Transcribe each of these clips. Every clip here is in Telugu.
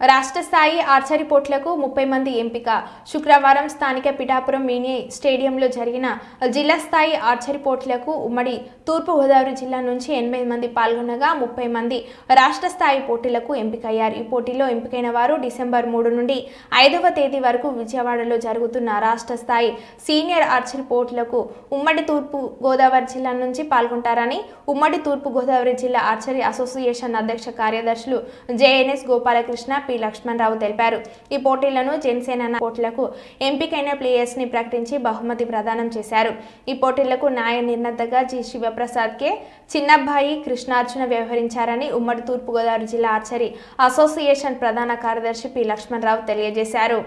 రాష్ట్ర స్థాయి ఆర్చరీ పోట్లకు ముప్పై మంది ఎంపిక. శుక్రవారం స్థానిక పిఠాపురం మినీ స్టేడియంలో జరిగిన జిల్లా స్థాయి ఆర్చరీ పోట్లకు ఉమ్మడి తూర్పుగోదావరి జిల్లా నుంచి ఎనభై మంది పాల్గొనగా ముప్పై మంది రాష్ట్ర స్థాయి పోటీలకు ఎంపికయ్యారు. ఈ పోటీలో ఎంపికైన వారు డిసెంబర్ మూడు నుండి ఐదవ తేదీ వరకు విజయవాడలో జరుగుతున్న రాష్ట్ర స్థాయి సీనియర్ ఆర్చరీ పోటీలకు ఉమ్మడి తూర్పు గోదావరి జిల్లా నుంచి పాల్గొంటారని ఉమ్మడి తూర్పు గోదావరి జిల్లా ఆర్చరీ అసోసియేషన్ అధ్యక్ష కార్యదర్శులు జేఎన్ఎస్ గోపాలకృష్ణ పి లక్ష్మణరావు తెలిపారు. ఈ పోటీలను జనసేన పోటీలకు ఎంపికైన ప్లేయర్స్ని ప్రకటించి బహుమతి ప్రదానం చేశారు. ఈ పోటీలకు న్యాయ నిర్ణతగా జి. శివప్రసాద్ కే చిన్నబ్బాయి కృష్ణార్జున వ్యవహరించారని ఉమ్మడి తూర్పుగోదావరి జిల్లా ఆర్చరీ అసోసియేషన్ ప్రధాన కార్యదర్శి పి లక్ష్మణరావు తెలియజేశారు.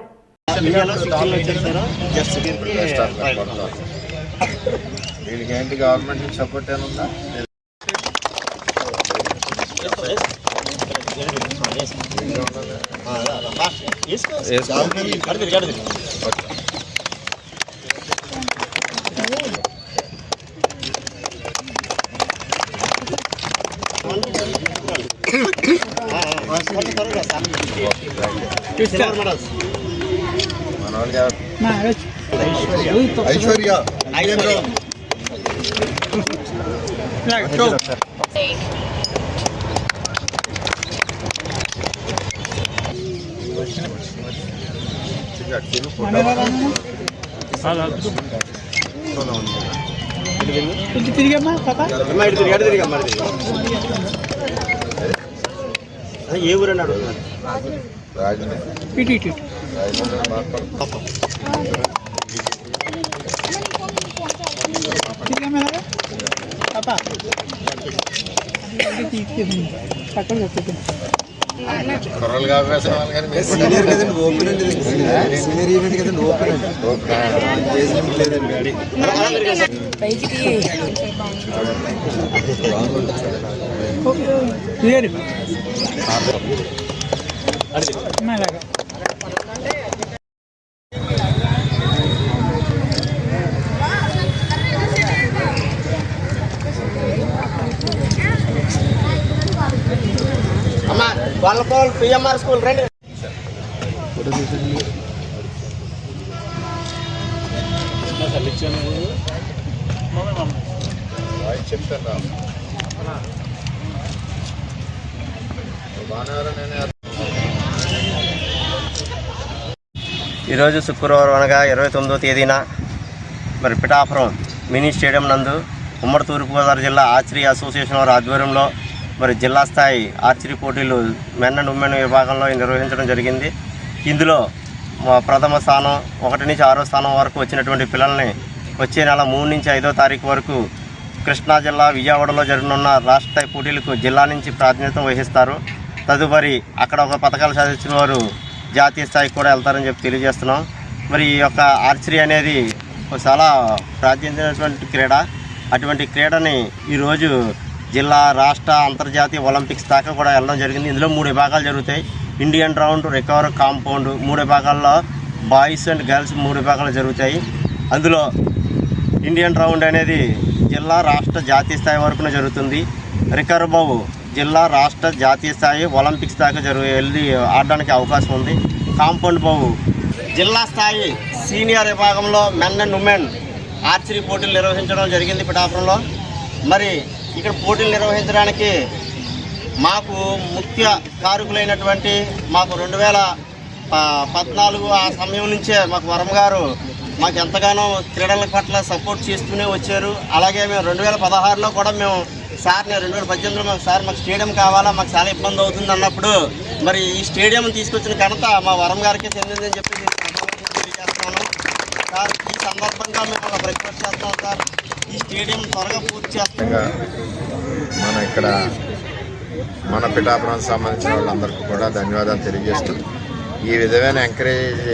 వీళ్ళకి ఏంటి గవర్నమెంట్ సపోర్ట్ ఏముందా? మన వాళ్ళకి ఎవరు- ఐశ్వర్య కొంచెం తిరిగమ్మా పాప ఏ ఊరు అన్నాడు ఇటు ఇటు పాప పక్కన చెప్పేది సీనియర్ కదండి ఓపెన్ అండి ఇది. సీనియర్ ఈవెంట్ కదండి ఓపెన్ అండి లేదండి వాళ్ళకోల్ పిఎంఆర్ స్కూల్ రండి. ఈరోజు శుక్రవారం అనగా ఇరవై తొమ్మిదో తేదీన మరి పిఠాపురం మినీ స్టేడియం నందు ఉమ్మడి తూర్పుగోదావరి జిల్లా ఆర్చరీ అసోసియేషన్ వారి ఆధ్వర్యంలో మరి జిల్లా స్థాయి ఆర్చరీ పోటీలు మెన్ అండ్ ఉమెన్ విభాగంలో నిర్వహించడం జరిగింది. ఇందులో ప్రథమ స్థానం ఒకటి నుంచి ఆరో స్థానం వరకు వచ్చినటువంటి పిల్లల్ని వచ్చే నెల మూడు నుంచి ఐదో తారీఖు వరకు కృష్ణా జిల్లా విజయవాడలో జరగనున్న రాష్ట్ర స్థాయి పోటీలకు జిల్లా నుంచి ప్రాతినిధ్యం వహిస్తారు. తదుపరి అక్కడ ఒక పథకాలు సాధించిన వారు జాతీయ స్థాయికి కూడా వెళ్తారని చెప్పి తెలియజేస్తున్నాం. మరి ఈ యొక్క ఆర్చరీ అనేది ఒక చాలా ప్రాచీనమైనటువంటి క్రీడ. అటువంటి క్రీడని ఈరోజు జిల్లా రాష్ట్ర అంతర్జాతీయ ఒలింపిక్స్ దాకా కూడా వెళ్ళడం జరిగింది. ఇందులో మూడు విభాగాలు జరుగుతాయి. ఇండియన్ రౌండ్ రికవర్ కాంపౌండ్ మూడు విభాగాల్లో బాయ్స్ అండ్ గర్ల్స్ మూడు విభాగాలు జరుగుతాయి. అందులో ఇండియన్ రౌండ్ అనేది జిల్లా రాష్ట్ర జాతీయ స్థాయి వరకున జరుగుతుంది. రికర్బవ్ జిల్లా రాష్ట్ర జాతీయ స్థాయి ఒలింపిక్స్ దాకా జరుగు వెళ్ళి ఆడడానికి అవకాశం ఉంది. కాంపౌండ్ బాబు జిల్లా స్థాయి సీనియర్ విభాగంలో మెన్ అండ్ ఉమెన్ ఆర్చరీ పోటీలు నిర్వహించడం జరిగింది పిఠాపురంలో. మరి ఇక్కడ పోటీలు నిర్వహించడానికి మాకు ముఖ్య కారకులైనటువంటి మాకు రెండు వేల పద్నాలుగు ఆ సమయం నుంచే మాకు వరం గారు మాకు ఎంతగానో క్రీడల పట్ల సపోర్ట్ చేస్తూనే వచ్చారు. అలాగే మేము రెండు వేల పదహారులో కూడా మేము సార్ని రెండు వేల పద్దెనిమిదిలో మాకు సార్ మాకు స్టేడియం కావాలా మాకు చాలా ఇబ్బంది అవుతుంది అన్నప్పుడు మరి ఈ స్టేడియం తీసుకొచ్చిన ఘనత మా వరం గారికి చెందిందని చెప్పి తెలియజేస్తున్నాను. సార్ ఈ సందర్భంగా మేము రిక్వెస్ట్ చేస్తాం సార్. ఈ స్టేడియం త్వరగా పూర్తి చేస్తాం. మన ఇక్కడ మన పిఠాపురం సంబంధించిన వాళ్ళందరికీ కూడా ధన్యవాదాలు తెలియజేస్తూ ఈ విధమైన ఎంకరేజ్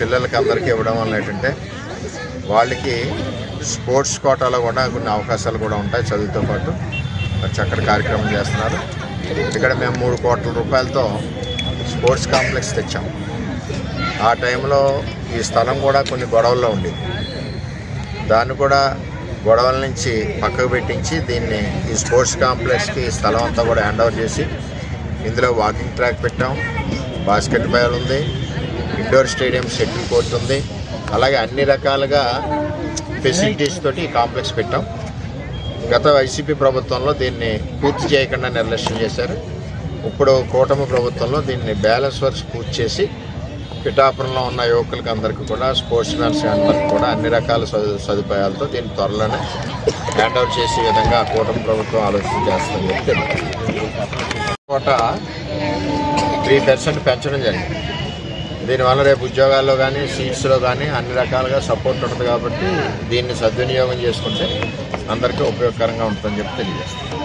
పిల్లలకి అందరికీ ఇవ్వడం వల్ల ఏంటంటే వాళ్ళకి స్పోర్ట్స్ కోటాలో కూడా కొన్ని అవకాశాలు కూడా ఉంటాయి చదువుతో పాటు. చక్కటి కార్యక్రమం చేస్తున్నారు. ఇక్కడ మేము మూడు కోట్ల రూపాయలతో స్పోర్ట్స్ కాంప్లెక్స్ తెచ్చాం. ఆ టైంలో ఈ స్థలం కూడా కొన్ని గొడవల్లో ఉండేది. దాన్ని కూడా గొడవల నుంచి పక్కకు పెట్టించి దీన్ని ఈ స్పోర్ట్స్ కాంప్లెక్స్కి ఈ స్థలం అంతా కూడా హ్యాండ్ ఓవర్ చేసి ఇందులో వాకింగ్ ట్రాక్ పెట్టాం. బాస్కెట్ బాల్ ఉంది ఇండోర్ స్టేడియం షటిల్ కోర్ట్ ఉంది. అలాగే అన్ని రకాలుగా ఫెసిలిటీస్ తోటి ఈ కాంప్లెక్స్ పెట్టాం. గత వైసీపీ ప్రభుత్వంలో దీన్ని పూర్తి చేయకుండా నిర్లక్ష్యం చేశారు. ఇప్పుడు కూటమి ప్రభుత్వంలో దీన్ని బ్యాలెన్స్ వర్క్స్ పూర్తి చేసి పిఠాపురంలో ఉన్న యువకులకి అందరికీ కూడా స్పోర్ట్స్ మ్యాన్స్ అందరికీ కూడా అన్ని రకాల సదు సదుపాయాలతో దీన్ని త్వరలోనే హ్యాండ్ ఓవర్ చేసే విధంగా కూటమి ప్రభుత్వం ఆలోచన చేస్తుందని చెప్తే కోట త్రీ పర్సెంట్ పెంచడం జరిగింది. దీనివల్ల రేపు ఉద్యోగాల్లో కానీ సీట్స్లో కానీ అన్ని రకాలుగా సపోర్ట్ ఉంటుంది కాబట్టి దీన్ని సద్వినియోగం చేసుకుంటే అందరికీ ఉపయోగకరంగా ఉంటుందని చెప్పి తెలియజేస్తాను